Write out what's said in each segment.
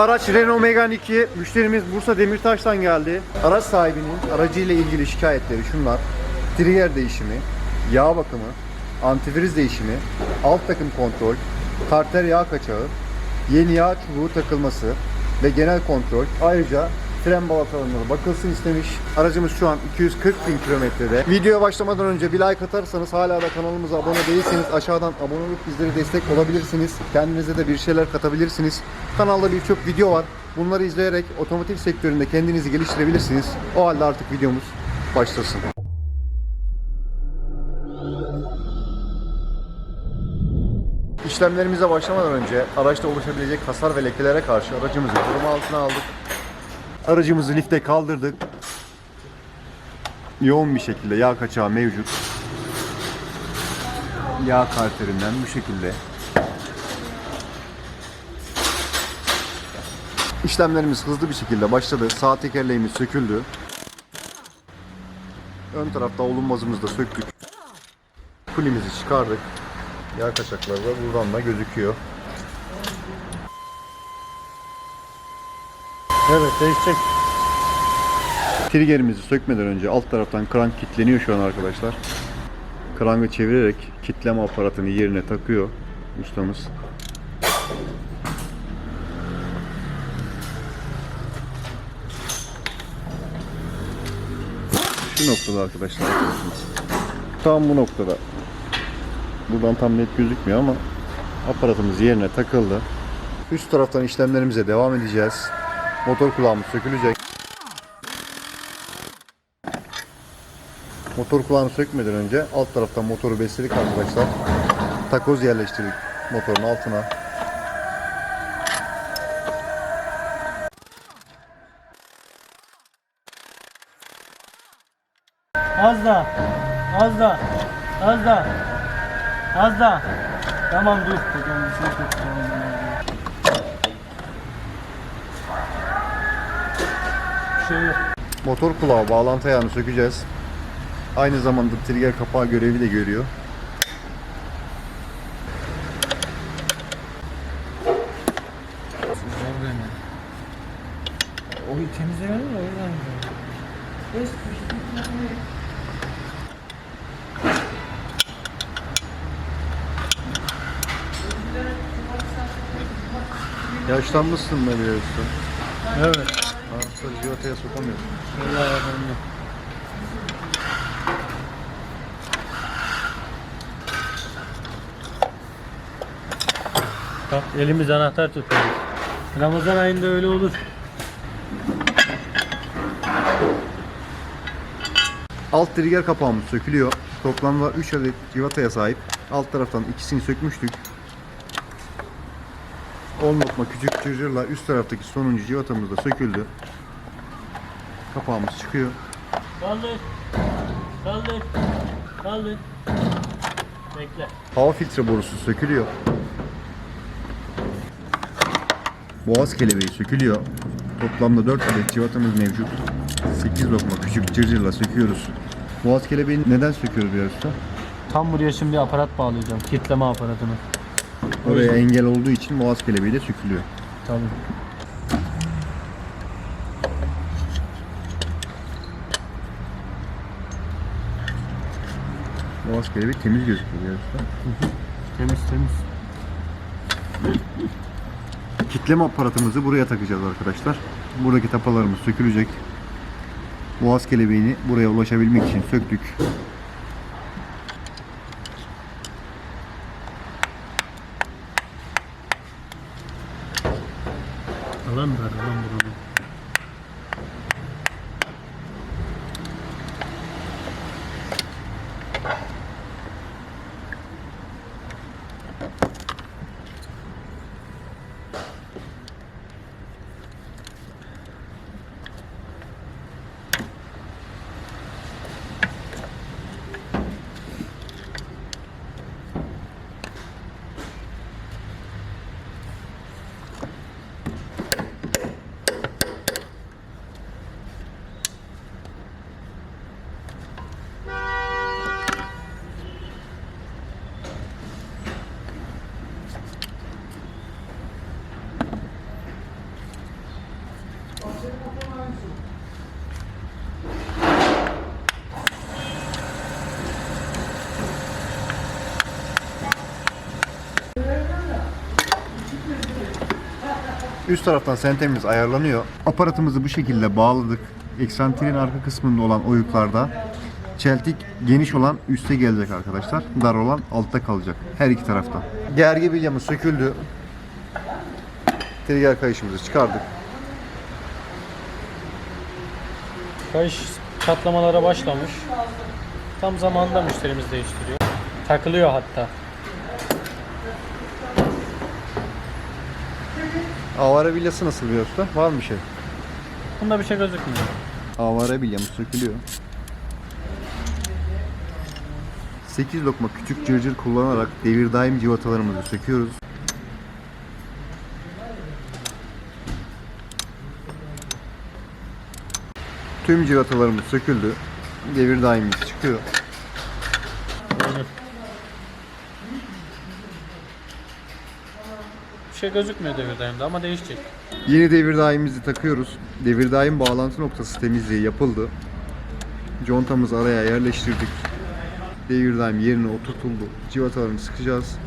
Araç Renault Megane 2. Müşterimiz Bursa Demirtaş'tan geldi. Araç sahibinin aracıyla ilgili şikayetleri şunlar. Trigger değişimi, yağ bakımı, antifriz değişimi, alt takım kontrol, karter yağ kaçağı, yeni yağ çubuğu takılması ve genel kontrol. Ayrıca fren balatalarına bakılsın istemiş. Aracımız şu an 240 bin kilometrede. Videoya başlamadan önce bir like atarsanız hala da kanalımıza abone değilseniz aşağıdan abone olup bizlere destek olabilirsiniz. Kendinize de bir şeyler katabilirsiniz. Kanalda birçok video var. Bunları izleyerek otomotiv sektöründe kendinizi geliştirebilirsiniz. O halde artık videomuz başlasın. İşlemlerimize başlamadan önce araçta oluşabilecek hasar ve lekelere karşı aracımızı koruma altına aldık. Aracımızı lifte kaldırdık. Yoğun bir şekilde yağ kaçağı mevcut. Yağ karterinden bu şekilde. İşlemlerimiz hızlı bir şekilde başladı. Sağ tekerleğimiz söküldü. Ön tarafta olunmazımızı da söktük. Kulimizi çıkardık. Yağ kaçakları da buradan da gözüküyor. Evet değişecek. Triggerimizi sökmeden önce alt taraftan krank kilitleniyor şu an arkadaşlar. Krankı çevirerek kitleme aparatını yerine takıyor ustamız. Şu noktada arkadaşlar. Tam bu noktada. Buradan tam net gözükmüyor ama aparatımız yerine takıldı. Üst taraftan işlemlerimize devam edeceğiz. Motor kulağımız sökülecek. Motor kulağını sökmeden önce alt taraftan motoru besledik arkadaşlar. Takoz yerleştirdik motorun altına. Az daha. Az daha. Az daha. Az daha. Tamam dur. Bakalım bir şey yok. Motor kulağı bağlantı ayağını sökeceğiz. Aynı zamanda trigger kapağı görevi de görüyor. O temizlemedim de o yüzden. Yaşlanmışsın da biliyorsun. Evet. Civataya sokamıyorsun. Vallahi. Bak elimiz anahtar tutuyor. Ramazan ayında öyle olur. Alt trigger kapağımız sökülüyor. Toplamda 3 adet civataya sahip. Alt taraftan ikisini sökmüştük. 10 lokma küçük cırcırla üst taraftaki sonuncu civatamız da söküldü. Kapağımız çıkıyor. Kaldır. Kaldır. Kaldır. Bekle. Hava filtre borusu sökülüyor. Boğaz kelebeği sökülüyor. Toplamda 4 adet civatamız mevcut. 8 lokma küçük cırcırla söküyoruz. Boğaz kelebeğini neden söküyoruz bir usta? Tam buraya şimdi aparat bağlayacağım. Kitleme aparatını. Oraya engel olduğu için boğaz kelebeği de sökülüyor. Tabii. Boğaz kelebeği temiz gözüküyor usta. Temiz temiz. Kitleme aparatımızı buraya takacağız arkadaşlar. Buradaki tapalarımız sökülecek. Boğaz kelebeğini buraya ulaşabilmek için söktük. Alan dar alan buranın. Üst taraftan sentemiz ayarlanıyor. Aparatımızı bu şekilde bağladık. Eksantriğin arka kısmında olan oyuklarda çeltik geniş olan üste gelecek arkadaşlar. Dar olan altta kalacak. Her iki taraftan. Gergi bilyamız söküldü. Trigger kayışımızı çıkardık. Kayış çatlamalara başlamış. Tam zamanında müşterimiz değiştiriyor. Takılıyor hatta. Avare bilyası nasıl bir usta? Var mı bir şey? Bunda bir şey gözükmüyor. Avare bilyamız sökülüyor. 8 lokma küçük cırcır kullanarak devir daim civatalarımızı söküyoruz. Tüm civatalarımız söküldü. Devir daimimiz çıkıyor. Aynen. Bir şey gözükmüyor devirdeyimde ama değişecek. Yeni devir daimimizi takıyoruz. Devir daim bağlantı noktası temizliği yapıldı. Contamızı araya yerleştirdik. Devir daim yerine oturtuldu. Civatalarını sıkacağız.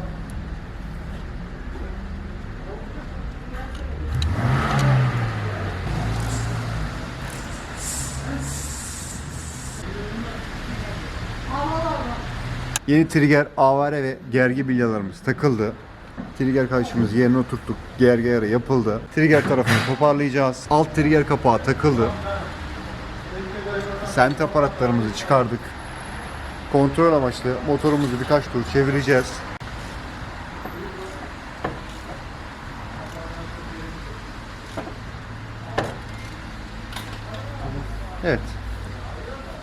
Yeni trigger, avare ve gergi bilyalarımız takıldı. Trigger kayışımızı yerine oturttuk. Gergi ayarı yapıldı. Trigger tarafını toparlayacağız. Alt trigger kapağı takıldı. Sent aparatlarımızı çıkardık. Kontrol amaçlı motorumuzu birkaç tur çevireceğiz. Evet.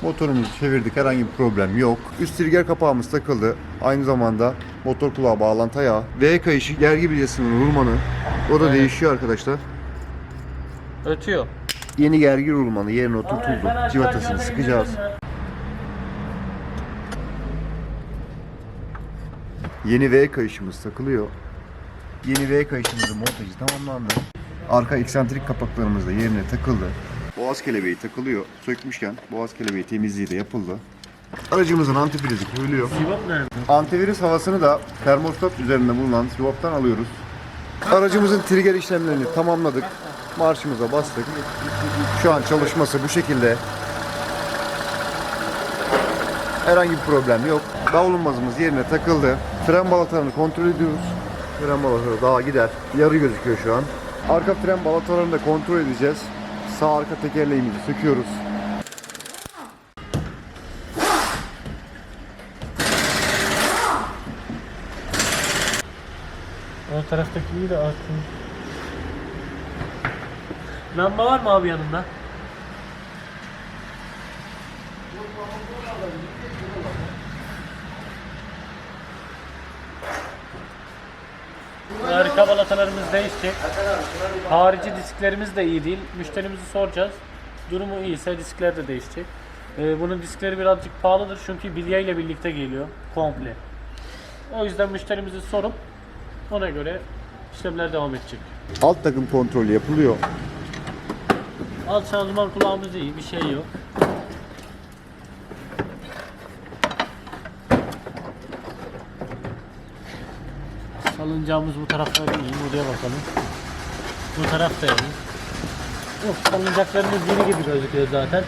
Motorumuzu çevirdik. Herhangi bir problem yok. Üst trigger kapağımız takıldı. Aynı zamanda motor kulağı bağlantı ayağı. V kayışı gergi bilyasının rulmanı. O da Evet. değişiyor arkadaşlar. Ötüyor. Yeni gergi rulmanı yerine oturtuldu. Civatasını sıkacağız. Yeni V kayışımız takılıyor. Yeni V kayışımızın montajı tamamlandı. Arka eksantrik kapaklarımız da yerine takıldı. Boğaz kelebeği takılıyor. Sökmüşken boğaz kelebeği temizliği de yapıldı. Aracımızın antifrizi koyuluyor. Sivop nerede? Antivirüs havasını da termostat üzerinde bulunan Sivop'tan alıyoruz. Aracımızın trigger işlemlerini tamamladık. Marşımıza bastık. Şu an çalışması bu şekilde. Herhangi bir problem yok. Davlumbazımız yerine takıldı. Fren balatalarını kontrol ediyoruz. Fren balataları daha gider. Yarı gözüküyor şu an. Arka fren balatalarını da kontrol edeceğiz. Sağ arka tekerleğimizi söküyoruz. Ön taraftaki iyi de artık. Lamba var mı abi yanında? Arka balatalarımız değişecek. Harici disklerimiz de iyi değil. Müşterimizi soracağız. Durumu iyiyse diskler de değişecek. Ee, bunun diskleri birazcık pahalıdır çünkü bilye ile birlikte geliyor komple. O yüzden müşterimizi sorup ona göre işlemler devam edecek. Alt takım kontrolü yapılıyor. Alt şanzıman kulağımız iyi, bir şey yok. Salıncağımız bu tarafta iyi, buraya bakalım. Bu taraf da iyi. Yok, salıncaklarımız yeni gibi gözüküyor zaten.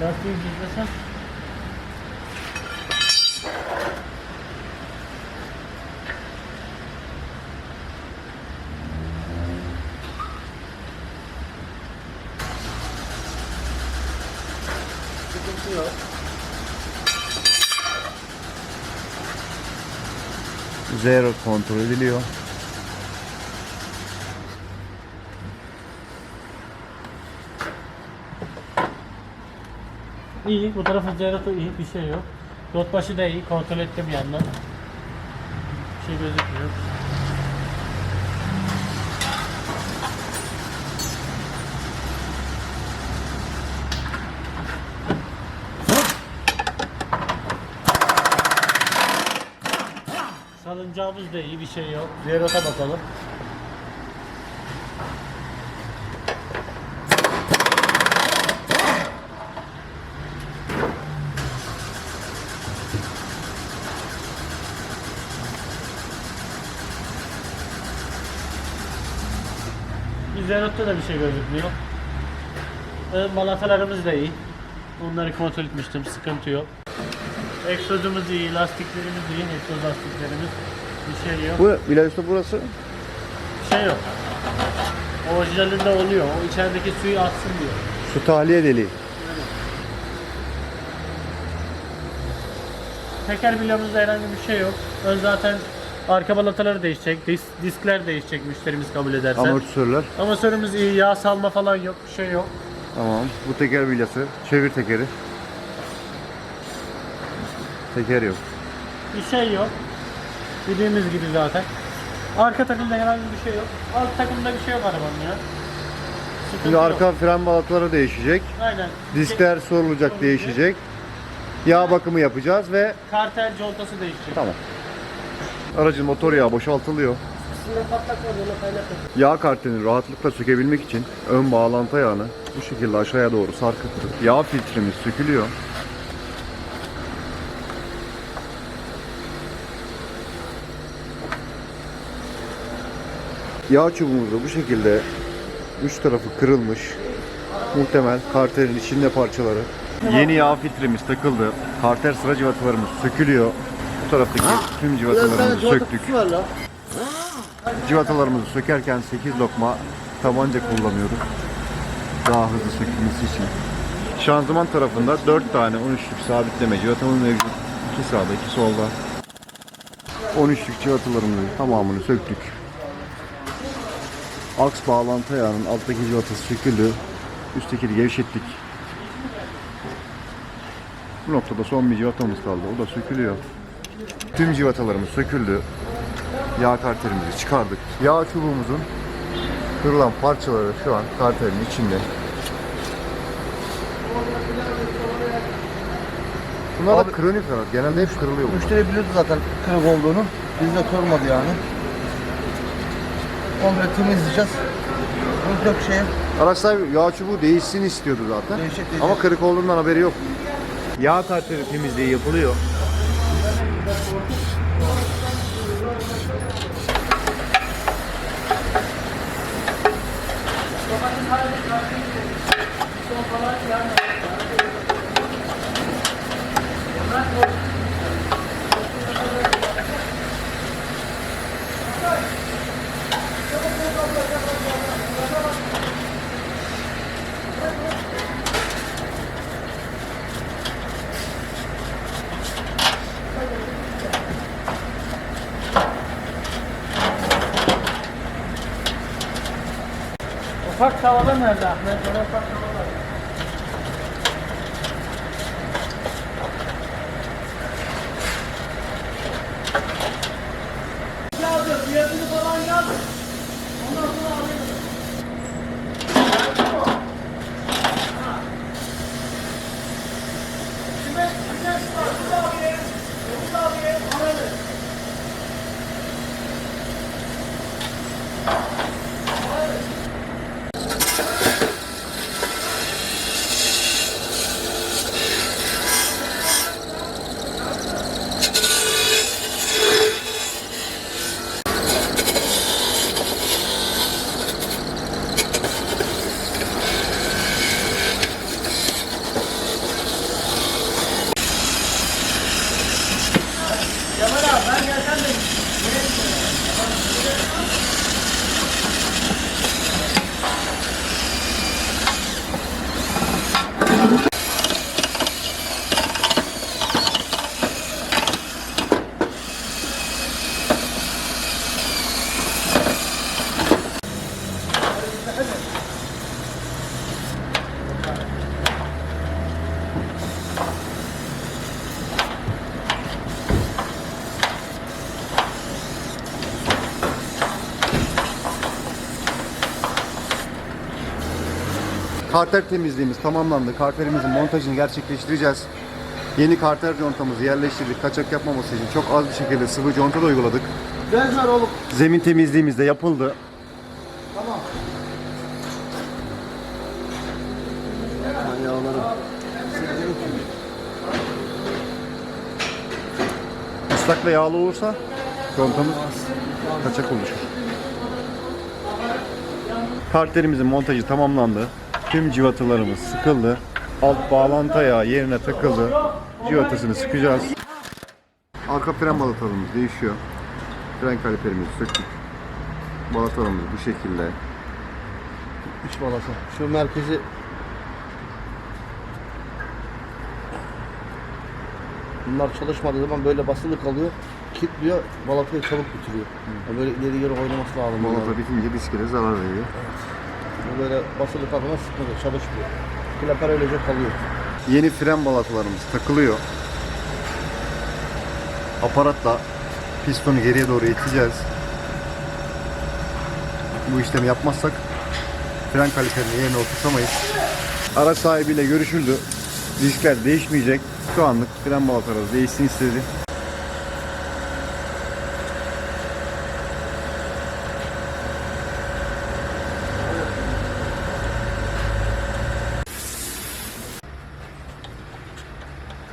Lastiği düzlesem. Sıkıntı yok. Zero kontrol ediliyor. İyi, bu tarafın zeratı iyi, bir şey yok. Rot başı da iyi, kontrol ettim yandan. Bir şey gözükmüyor. Oyuncağımız da iyi bir şey yok. Zeyrota bakalım. Zeyrot'ta da bir şey gözükmüyor. Ee, Malatalarımız da iyi. Onları kontrol etmiştim. Sıkıntı yok. Egzozumuz iyi, lastiklerimiz iyi, egzoz lastiklerimiz. Bir şey yok. Bu Usta burası. Bir şey yok. Orijinalinde oluyor. O içerideki suyu atsın diyor. Su tahliye deliği. Teker bilyamızda herhangi bir şey yok. Ön zaten arka balataları değişecek. Dis, diskler değişecek müşterimiz kabul ederse. Amortisörler. Amatörümüz iyi. Yağ salma falan yok. Bir şey yok. Tamam. Bu teker bilyası. Çevir tekeri. Teker yok. Bir şey yok. Dediğimiz gibi zaten. Arka takımda herhangi bir şey yok. Alt takımda bir şey yok arabanın ya. Sıkıntı Şimdi yok. arka fren balataları değişecek. Aynen. Diskler sorulacak, değişecek. Yağ bakımı yapacağız ve Kartel contası değişecek. tamam. Aracın motor yağı boşaltılıyor. Yağ kartını rahatlıkla sökebilmek için ön bağlantı yağını bu şekilde aşağıya doğru sarkıttık. Yağ filtremiz sökülüyor. Yağ çubuğumuz da bu şekilde üç tarafı kırılmış. Muhtemel karterin içinde parçaları. Yeni yağ filtremiz takıldı. Karter sıra civatalarımız sökülüyor. Bu taraftaki tüm civatalarımızı söktük. Civatalarımızı sökerken 8 lokma tabanca kullanıyoruz. Daha hızlı sökülmesi için. Şanzıman tarafında 4 tane 13'lük sabitleme civatamız mevcut. 2 sağda 2 solda. 13'lük civatalarımızın tamamını söktük. Aks bağlantı ayağının alttaki civatası söküldü. Üsttekini gevşettik. Bu noktada son bir civatamız kaldı. O da sökülüyor. Tüm civatalarımız söküldü. Yağ karterimizi çıkardık. Yağ çubuğumuzun kırılan parçaları şu an karterin içinde. Bunlar da kronik. Genelde hep kırılıyor bunlar. Müşteri biliyordu zaten kırık olduğunu. Biz de sormadı yani. Komple temizleyeceğiz. Bunun yok şey. Araç sahibi yağ çubuğu değişsin istiyordu zaten. Değişecek, değişecek. Ama kırık olduğundan haberi yok. Yağ karteri temizliği yapılıyor. Ufak tavada nerede Ahmet? Ufak tavada. Karter temizliğimiz tamamlandı. Karterimizin montajını gerçekleştireceğiz. Yeni karter contamızı yerleştirdik. Kaçak yapmaması için çok az bir şekilde sıvı conta da uyguladık. Bez ver oğlum. Zemin temizliğimiz de yapıldı. Tamam. Yağları. Islak ve yağlı olursa contamız kaçak oluşur. Kartlerimizin montajı tamamlandı. Tüm civatalarımız sıkıldı. Alt bağlantı ayağı yerine takıldı. Civatasını sıkacağız. Arka fren balatalarımız değişiyor. Fren kaliperimizi söktük. Balatalarımız bu şekilde. İç balası. Şu merkezi Bunlar çalışmadığı zaman böyle basılı kalıyor. Kilitliyor, balatayı çabuk bitiriyor. Yani böyle ileri geri oynaması lazım. Balata bitince diskine zarar veriyor. Bu Böyle basılı kaldığında sıkıntı, çalışmıyor. Klaper öylece kalıyor. Yeni fren balatalarımız takılıyor. Aparatla pistonu geriye doğru iteceğiz. Bu işlemi yapmazsak fren kaliperini yerine oturtamayız. Araç sahibiyle görüşüldü. Diskler değişmeyecek. Şu anlık fren balataları değişsin istedi.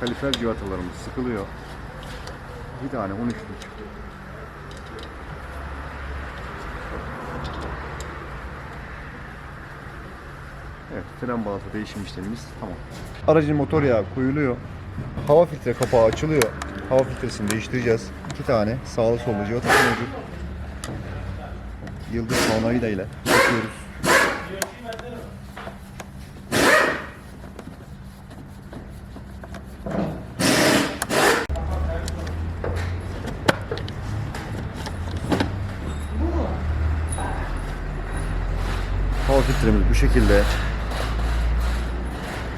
Kalifer civatalarımız sıkılıyor. Bir tane 13'lük. Evet, fren balata değişim işlemimiz tamam. Aracın motor yağı koyuluyor. Hava filtre kapağı açılıyor. Hava filtresini değiştireceğiz. İki tane sağlı sollu civatası mevcut. Yıldız tornavida ile yapıyoruz. Filtremiz bu şekilde.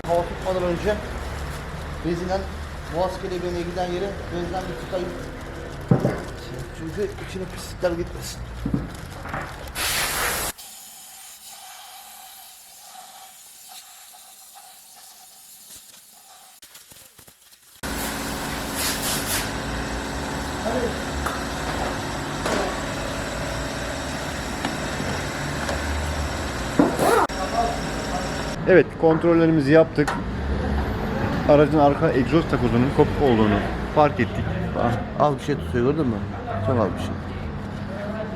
Hava tutmadan önce bezinen boğaz kelebeğine giden yere bezden bir tutayım. Çünkü içine pislikler gitmesin. Evet kontrollerimizi yaptık. Aracın arka egzoz takozunun kopuk olduğunu fark ettik. Az bir şey tutuyor gördün mü? Çok az bir şey.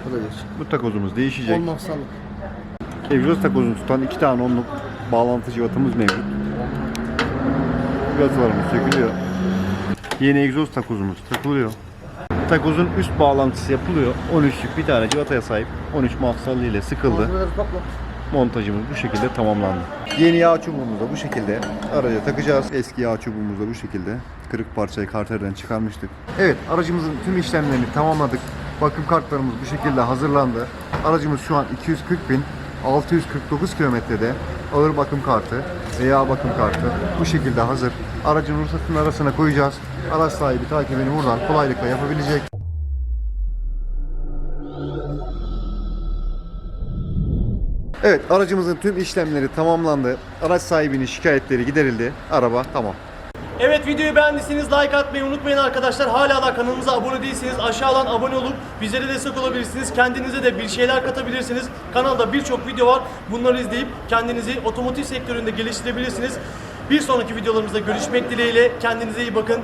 Bu da geç. Bu takozumuz değişecek. Olmazsa alır. Egzoz takozunu tutan iki tane onluk bağlantı civatamız mevcut. Civatalarımız sökülüyor. Yeni egzoz takozumuz takılıyor. Takozun üst bağlantısı yapılıyor. 13'lük bir tane civataya sahip. 13 mafsallı ile sıkıldı. Malzemeleri topla. Montajımız bu şekilde tamamlandı. Yeni yağ çubuğumuzu da bu şekilde araca takacağız. Eski yağ çubuğumuzu da bu şekilde kırık parçayı karterden çıkarmıştık. Evet aracımızın tüm işlemlerini tamamladık. Bakım kartlarımız bu şekilde hazırlandı. Aracımız şu an 240 bin 649 kilometrede ağır bakım kartı ve yağ bakım kartı bu şekilde hazır. Aracın ruhsatının arasına koyacağız. Araç sahibi takibini buradan kolaylıkla yapabilecek. Evet aracımızın tüm işlemleri tamamlandı. Araç sahibinin şikayetleri giderildi. Araba tamam. Evet videoyu beğendiyseniz like atmayı unutmayın arkadaşlar. Hala da kanalımıza abone değilseniz aşağıdan abone olup bizlere destek olabilirsiniz. Kendinize de bir şeyler katabilirsiniz. Kanalda birçok video var. Bunları izleyip kendinizi otomotiv sektöründe geliştirebilirsiniz. Bir sonraki videolarımızda görüşmek dileğiyle. Kendinize iyi bakın.